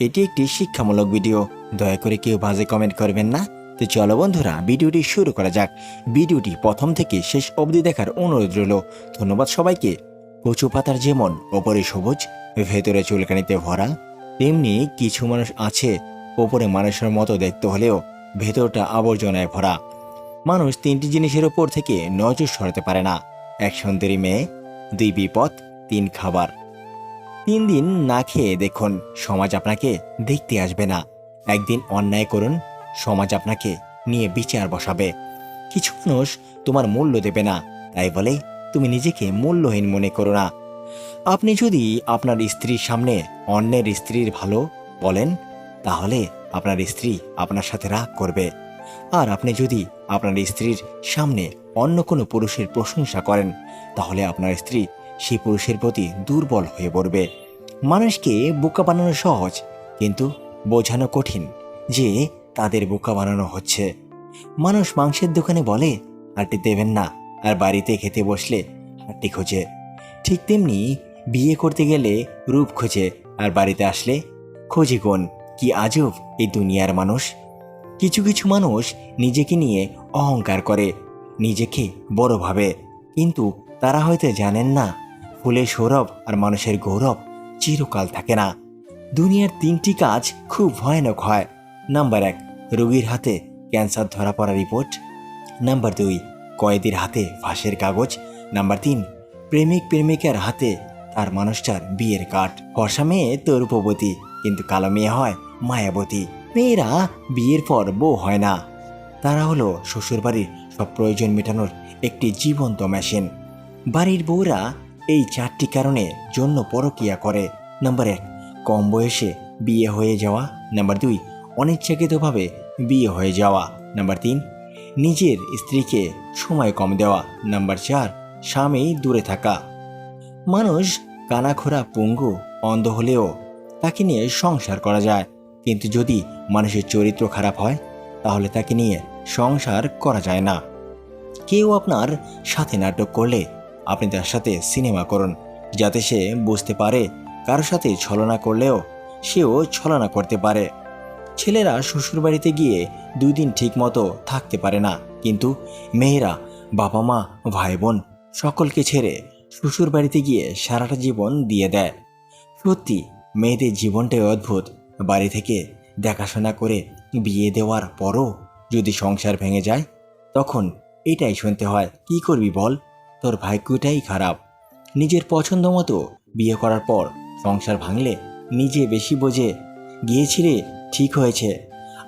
এটি একটি শিক্ষামূলক ভিডিও। দয়া করে কেউ বাজে কমেন্ট করবেন না। তো চলো বন্ধুরা, ভিডিওটি শুরু করা যাক। ভিডিওটি প্রথম থেকে শেষ অবধি দেখার অনুরোধ রইল। ধন্যবাদ সবাইকে। কচু পাতার যেমন ওপরে সবুজ, ভেতরে চুলকানিতে ভরা, তেমনি কিছু মানুষ আছে ওপরে মানুষের মতো দেখতে হলেও ভেতরটা আবর্জনায় ভরা। মানুষ তিনটি জিনিসের ওপর থেকে নজর সরাতে পারে না। এক সুন্দরী মেয়ে, দুই বিপদ, তিন খাবার। তিন দিন না খেয়ে দেখুন, সমাজ আপনাকে দেখতে আসবে না। একদিন অন্যায় করুন, সমাজ আপনাকে নিয়ে বিচার বসাবে। কিছু মানুষ তোমার মূল্য দেবে না, তাই বলে তুমি নিজেকে মূল্যহীন মনে করো না। আপনি যদি আপনার স্ত্রীর সামনে অন্যের স্ত্রীর ভালো বলেন, তাহলে আপনার স্ত্রী আপনার সাথে রাগ করবে। আর আপনি যদি আপনার স্ত্রীর সামনে অন্য কোনো পুরুষের প্রশংসা করেন, তাহলে আপনার স্ত্রী সেই পুরুষের প্রতি দুর্বল হয়ে পড়বে। মানুষকে বোকা বানানো সহজ, কিন্তু বোঝানো কঠিন যে তাদের বোকা বানানো হচ্ছে। মানুষ মাংসের দোকানে বলে হাঁটি দেবেন না, আর বাড়িতে খেতে বসলে হাঁটি খোঁজে। ঠিক তেমনি বিয়ে করতে গেলে রূপ খোঁজে, আর বাড়িতে আসলে খোঁজে কোন? কি আজব এই দুনিয়ার মানুষ। কিছু কিছু মানুষ নিজেকে নিয়ে অহংকার করে, নিজেকে বড় ভাবে, কিন্তু তারা হয়তো জানেন না ফুলের সৌরভ আর মানুষের গৌরব চিরকাল থাকে না। দুনিয়ার তিনটি কাজ খুব ভয়ানক হয়। নাম্বার এক, রোগীর হাতে ক্যান্সার ধরা পড়া রিপোর্ট। নাম্বার দুই, কয়েদির হাতে ফাঁসের কাগজ। নাম্বার তিন, প্রেমিক প্রেমিকার হাতে তার মানুষটার বিয়ের কার্ড। ফর্সা মেয়ে তো রূপবতী কিন্তু কালো মেয়ে হয় মায়াবতী। মেয়েরা বিয়ের পর বউ হয় না। তারা হলো শ্বশুরবাড়ির সব প্রয়োজন মেটানোর একটি জীবন্ত মেশিন। বাড়ির বউরা এই চারটি কারণে জন্য পরকিয়া করে। নাম্বার এক, কম বয়সে বিয়ে হয়ে যাওয়া। নাম্বার দুই, অনিচ্ছাকৃতভাবে বিয়ে হয়ে যাওয়া। নাম্বার তিন, নিজের স্ত্রীকে সময় কম দেওয়া। নাম্বার চার, স্বামী দূরে থাকা। মানুষ কানাখোরা পঙ্গু অন্ধ হলেও তাকে নিয়ে সংসার করা যায়। কিন্তু যদি মানুষের চরিত্র খারাপ হয়, তাহলে তাকে নিয়ে সংসার করা যায় না। কেউ আপনার সাথে নাটক করলে আপনি তার সাথে সিনেমা করুন, যাতে সে বুঝতে পারে কারোর সাথে ছলনা করলেও সেও ছলনা করতে পারে। ছেলেরা শ্বশুরবাড়িতে গিয়ে দুই দিন ঠিক মতো থাকতে পারে না, কিন্তু মেয়েরা বাবা মা ভাই বোন সকলকে ছেড়ে শ্বশুরবাড়িতে গিয়ে সারাটা জীবন দিয়ে দেয়। সত্যি, মেয়েদের জীবনটাই অদ্ভুত। বাড়ি থেকে দেখাশোনা করে বিয়ে দেওয়ার পরও যদি সংসার ভেঙে যায়, তখন এটাই শুনতে হয়। কি করবি বল? তোর ভাগ্যটাই খারাপ। নিজের পছন্দ মতো বিয়ে করার পর সংসার ভাঙলে নিজে বেশি বোঝে, গিয়েছিলে ঠিক হয়েছে,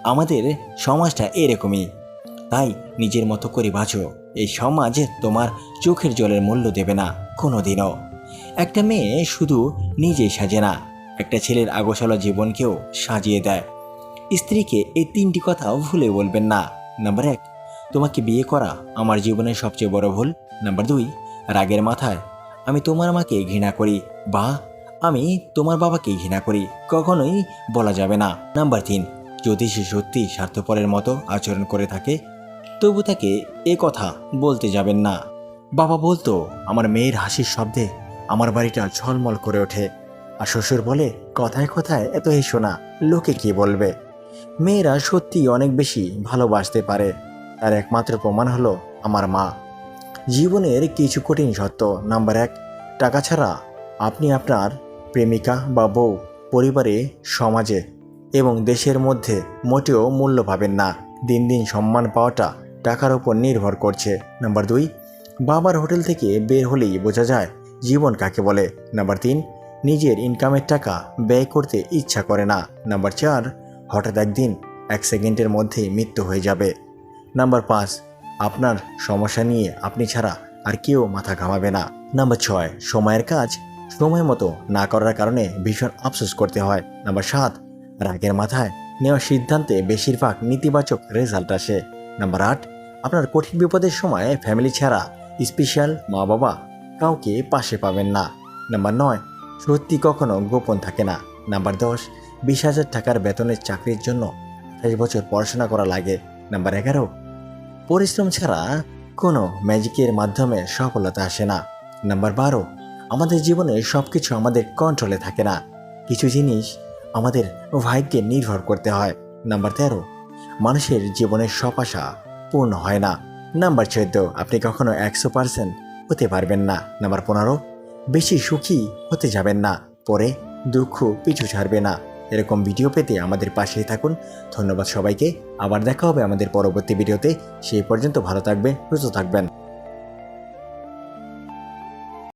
আমাদের সমাজটা এরকমই। তাই নিজের মতো করে বাঁচো, এই সমাজ তোমার চোখের জলের মূল্য দেবে না কোনো দিনও একটা মেয়ে শুধু নিজেই সাজে না, একটা ছেলের আগোশালা জীবনকেও সাজিয়ে দেয়। স্ত্রীকে এই তিনটি কথাও ভুলে বলবেন না। নাম্বার এক, তোমাকে বিয়ে করা আমার জীবনের সবচেয়ে বড় ভুল। নাম্বার দুই, রাগের মাথায়। আমি তোমার মাকে ঘৃণা করি, বা আমি তোমার বাবাকে ঘৃণা করি, কখনোই বলা যাবে না। নাম্বার তিন, যদি সে সত্যি স্বার্থপরের মতো আচরণ করে থাকে, তবু তাকে এ কথা বলতে যাবেন না। বাবা বলতো, আমার মেয়ের হাসির শব্দে আমার বাড়িটা ঝলমল করে ওঠে, আর শ্বশুর বলে, কথায় কথায় এত হেসো না, লোকে কি বলবে? মেয়েরা সত্যি অনেক বেশি ভালোবাসতে পারে। তার একমাত্র প্রমাণ হলো আমার মা। জীবনের কিছু কঠিন সত্য নাম্বার এক, টাকা ছাড়া আপনি আপনার প্রেমিকা বা বউ পরিবারে, সমাজে এবং দেশের মধ্যে মোটেও মূল্য পাবেন না। দিন দিন সম্মান পাওয়াটা টাকার উপর নির্ভর করছে। নাম্বার দুই, বাবার হোটেল থেকে বের হলেই বোঝা যায় জীবন কাকে বলে। নাম্বার তিন, নিজের ইনকামের টাকা ব্যয় করতে ইচ্ছা করে না। নাম্বার চার, হঠাৎ একদিন, এক সেকেন্ডের মধ্যেই মৃত্যু হয়ে যাবে। নাম্বার পাঁচ আপনার সমস্যা নিয়ে আপনি ছাড়া আর কেউ মাথা ঘামাবে না। নাম্বার ছয়, সময়ের কাজ। সময় মতো না করার কারণে ভীষণ আফসোস করতে হয়। নাম্বার সাত, রাগের মাথায় নেওয়া সিদ্ধান্তে বেশিরভাগ নেতিবাচক রেজাল্ট আসে। নাম্বার আট, আপনার কঠিন বিপদের সময় ফ্যামিলি ছাড়া স্পেশাল মা বাবা কাউকে পাশে পাবেন না। নাম্বার নয়, সত্যি কখনো গোপন থাকে না। নাম্বার দশ, বিশ হাজার টাকার বেতনের চাকরির জন্য আঠাশ বছর পড়াশোনা করা লাগে। নাম্বার এগারো পরিশ্রম ছাড়া কোনো ম্যাজিকের মাধ্যমে সফলতা আসে না। নাম্বার বারো, আমাদের জীবনে সব কিছু আমাদের কন্ট্রোলে থাকে না। কিছু জিনিস আমাদের ভাগ্যে নির্ভর করতে হয়। নাম্বার তেরো, মানুষের জীবনের সব আশা পূর্ণ হয় না। নাম্বার চোদ্দ, আপনি কখনো একশো পার্সেন্ট হতে পারবেন না। নাম্বার পনেরো, বেশি সুখী হতে যাবেন না। পরে দুঃখ পিছু ছাড়বে না। এরকম ভিডিও পেতে আমাদের পাশেই থাকুন। ধন্যবাদ সবাইকে। আবার দেখা হবে আমাদের পরবর্তী ভিডিওতে। সেই পর্যন্ত ভালো থাকবেন, সুস্থ থাকবেন।